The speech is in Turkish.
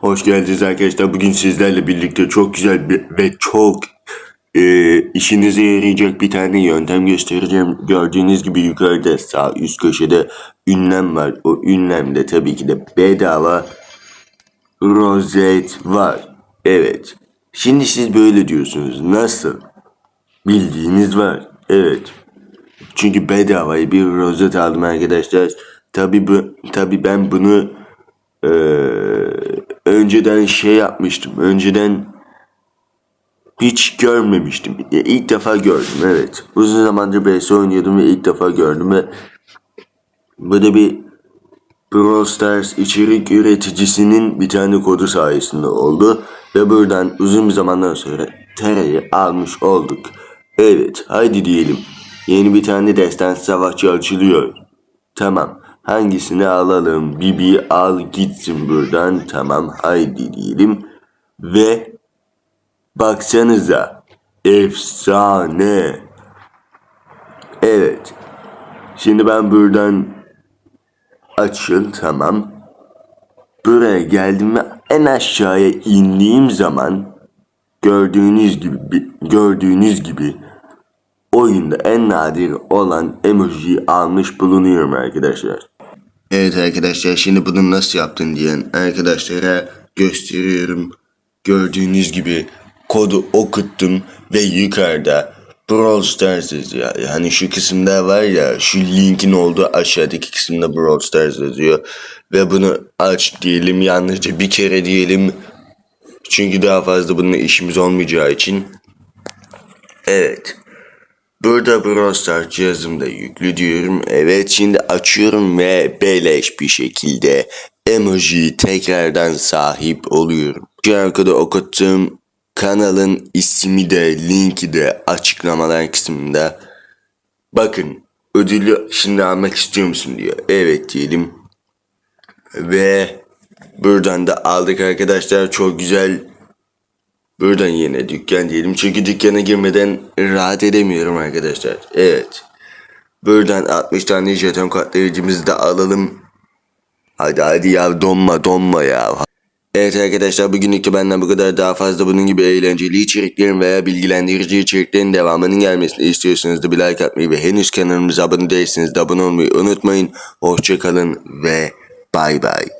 Hoş geldiniz arkadaşlar. Bugün sizlerle birlikte çok güzel bir- ve çok e, işinize yarayacak bir tane yöntem göstereceğim. Gördüğünüz gibi yukarıda sağ üst köşede ünlem var. O ünlemde tabii ki de bedava rozet var. Evet. Şimdi siz böyle diyorsunuz. Nasıl? Bildiğiniz var. Evet. Çünkü bedavaya bir rozet aldım arkadaşlar. Tabii bu, tabii ben bunu eee, önceden şey yapmıştım. Önceden hiç görmemiştim. Ya, İlk defa gördüm evet. Uzun zamandır BS oynuyordum ve ilk defa gördüm ve da bir Brawl Stars içerik üreticisinin bir tane kodu sayesinde oldu. Ve buradan uzun bir zamandan sonra TR'yi almış olduk. Evet haydi diyelim. Yeni bir tane destan savaşçı açılıyor. Tamam. Hangisini alalım? Bibi al gitsin buradan. Tamam haydi diyelim. Ve baksanıza. Efsane. Evet. Şimdi ben buradan açıl tamam. Buraya geldim ve en aşağıya indiğim zaman gördüğünüz gibi gördüğünüz gibi oyunda en nadir olan emojiyi almış bulunuyorum arkadaşlar. Evet arkadaşlar şimdi bunu nasıl yaptın diyen arkadaşlara gösteriyorum. Gördüğünüz gibi kodu okuttum ve yukarıda Brawl Stars yazıyor. Yani şu kısımda var ya şu linkin olduğu aşağıdaki kısımda Brawl Stars yazıyor. Ve bunu aç diyelim yalnızca bir kere diyelim. Çünkü daha fazla bununla işimiz olmayacağı için. Evet. Burada Brawl Stars cihazımda yüklü diyorum. Evet şimdi açıyorum ve beleş bir şekilde emoji tekrardan sahip oluyorum. Şu arkada okuttuğum kanalın ismi de linki de açıklamalar kısmında. Bakın ödülü şimdi almak istiyor musun diyor. Evet diyelim. Ve buradan da aldık arkadaşlar. Çok güzel Buradan yine dükkan diyelim. Çünkü dükkana girmeden rahat edemiyorum arkadaşlar. Evet. Buradan 60 tane jeton katlayıcımızı da alalım. Hadi hadi ya donma donma ya. Evet arkadaşlar bugünlük de benden bu kadar. Daha fazla bunun gibi eğlenceli içeriklerin veya bilgilendirici içeriklerin devamının gelmesini istiyorsanız da bir like atmayı ve henüz kanalımıza abone değilseniz de abone olmayı unutmayın. Hoşçakalın ve bay bay.